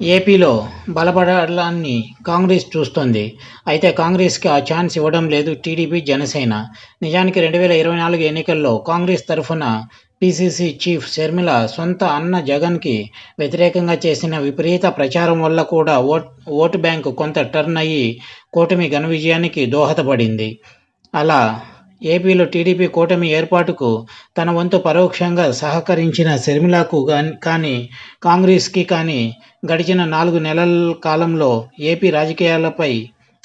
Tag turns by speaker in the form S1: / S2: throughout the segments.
S1: ఏపీలో బలపడాలని కాంగ్రెస్ చూస్తోంది. అయితే కాంగ్రెస్కి ఆ ఛాన్స్ ఇవ్వడం లేదు టీడీపీ జనసేన. నిజానికి రెండు వేల ఇరవై నాలుగు ఎన్నికల్లో కాంగ్రెస్ తరఫున పీసీసీ చీఫ్ షర్మిల సొంత అన్న జగన్కి వ్యతిరేకంగా చేసిన విపరీత ప్రచారం వల్ల కూడా ఓట్ ఓటు బ్యాంకు కొంత టర్న్ అయ్యి కూటమి ఘన విజయానికి దోహదపడింది. అలా ఏపీలో టీడీపీ కూటమి ఏర్పాటుకు తన వంతు పరోక్షంగా సహకరించిన షర్మిలకు కానీ కాంగ్రెస్కి కానీ గడిచిన నాలుగు నెలల కాలంలో ఏపీ రాజకీయాలపై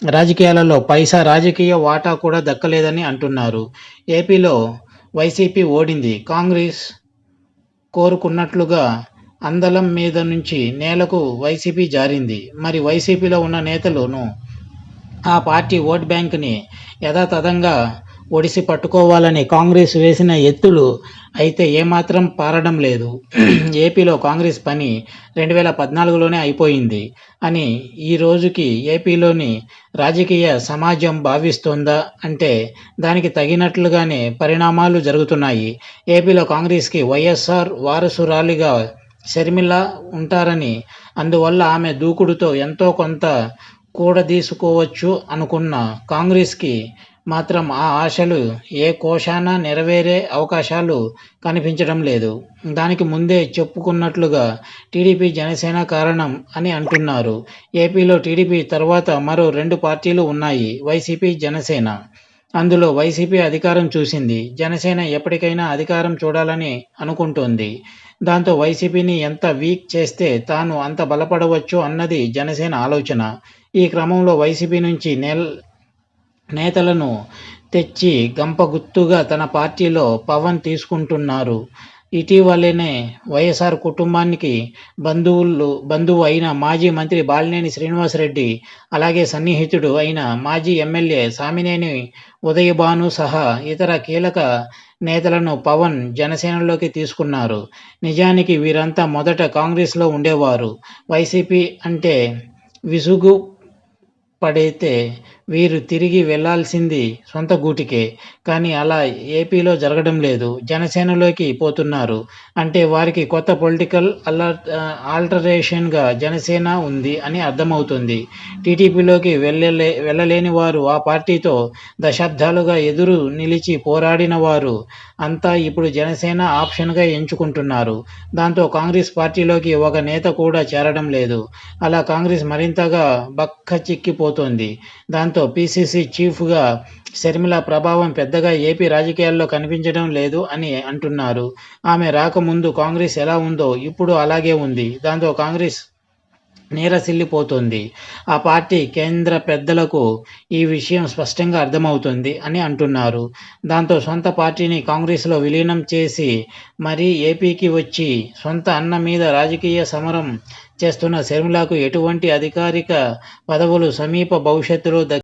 S1: రాజకీయాలలో పైసా రాజకీయ వాటా కూడా దక్కలేదని అంటున్నారు. ఏపీలో వైసీపీ ఓడింది. కాంగ్రెస్ కోరుకున్నట్లుగా అందలం మీద నుంచి నేలకు వైసీపీ జారింది. మరి వైసీపీలో ఉన్న నేతలను ఆ పార్టీ ఓట్ బ్యాంక్ని యథాతథంగా ఒడిసి పట్టుకోవాలని కాంగ్రెస్ వేసిన ఎత్తులు అయితే ఏమాత్రం పారడం లేదు. ఏపీలో కాంగ్రెస్ పని రెండు వేల పద్నాలుగులోనే అయిపోయింది అని ఈ రోజుకి ఏపీలోని రాజకీయ సమాజం భావిస్తోందా అంటే దానికి తగినట్లుగానే పరిణామాలు జరుగుతున్నాయి. ఏపీలో కాంగ్రెస్కి వైఎస్ఆర్ వారసురాలిగా షర్మిల ఉంటారని అందువల్ల ఆమె దూకుడుతో ఎంతో కొంత కూడదీసుకోవచ్చు అనుకున్న కాంగ్రెస్కి మాత్రం ఆ ఆశలు ఏ కోశాన నెరవేరే అవకాశాలు కనిపించడం లేదు. దానికి ముందే చెప్పుకున్నట్లుగా టీడీపీ జనసేన కారణం అని అంటున్నారు. ఏపీలో టీడీపీ తర్వాత మరో రెండు పార్టీలు ఉన్నాయి వైసీపీ జనసేన. అందులో వైసీపీ అధికారం చూసింది. జనసేన ఎప్పటికైనా అధికారం చూడాలని అనుకుంటోంది. దాంతో వైసీపీని ఎంత వీక్ చేస్తే తాను అంత బలపడవచ్చు అన్నది జనసేన ఆలోచన. ఈ క్రమంలో వైసీపీ నుంచి నెల నేతలను తెచ్చి గంపగుత్తుగా తన పార్టీలో పవన్ తీసుకుంటున్నారు. ఇటీవలనే వైఎస్ఆర్ కుటుంబానికి బంధువులు బంధువు అయిన మాజీ మంత్రి బాలినేని శ్రీనివాసరెడ్డి అలాగే సన్నిహితుడు అయిన మాజీ ఎమ్మెల్యే సామినేని ఉదయభాను సహా ఇతర కీలక నేతలను పవన్ జనసేనలోకి తీసుకున్నారు. నిజానికి వీరంతా మొదట కాంగ్రెస్లో ఉండేవారు. వైసీపీ అంటే విసుగు పడితే వీరు తిరిగి వెళ్ళాల్సింది సొంత గూటికే. కానీ అలా ఏపీలో జరగడం లేదు. జనసేనలోకి పోతున్నారు. అంటే వారికి కొత్త పొలిటికల్ అలర్ట్ ఆల్టరేషన్గా జనసేన ఉంది అని అర్థమవుతుంది. టీడీపీలోకి వెళ్ళలే వెళ్ళలేని వారు ఆ పార్టీతో దశాబ్దాలుగా ఎదురు నిలిచి పోరాడిన వారు అంతా ఇప్పుడు జనసేన ఆప్షన్గా ఎంచుకుంటున్నారు. దాంతో కాంగ్రెస్ పార్టీలోకి ఒక నేత కూడా చేరడం లేదు. అలా కాంగ్రెస్ మరింతగా బక్క చిక్కిపోతోంది దాంతో పీసీసీ చీఫ్గా షర్మిల ప్రభావం పెద్దగా ఏపీ రాజకీయాల్లో కనిపించడం లేదు అని అంటున్నారు. ఆమె రాకముందు కాంగ్రెస్ ఎలా ఉందో ఇప్పుడు అలాగే ఉంది. దాంతో కాంగ్రెస్ నీరసిల్లిపోతుంది. ఆ పార్టీ కేంద్ర పెద్దలకు ఈ విషయం స్పష్టంగా అర్థమవుతుంది అని అంటున్నారు. దాంతో సొంత పార్టీని కాంగ్రెస్లో విలీనం చేసి మరీ ఏపీకి వచ్చి సొంత అన్న మీద రాజకీయ సమరం చేస్తున్న శర్మిలకు ఎటువంటి అధికారిక పదవులు సమీప భవిష్యత్తులో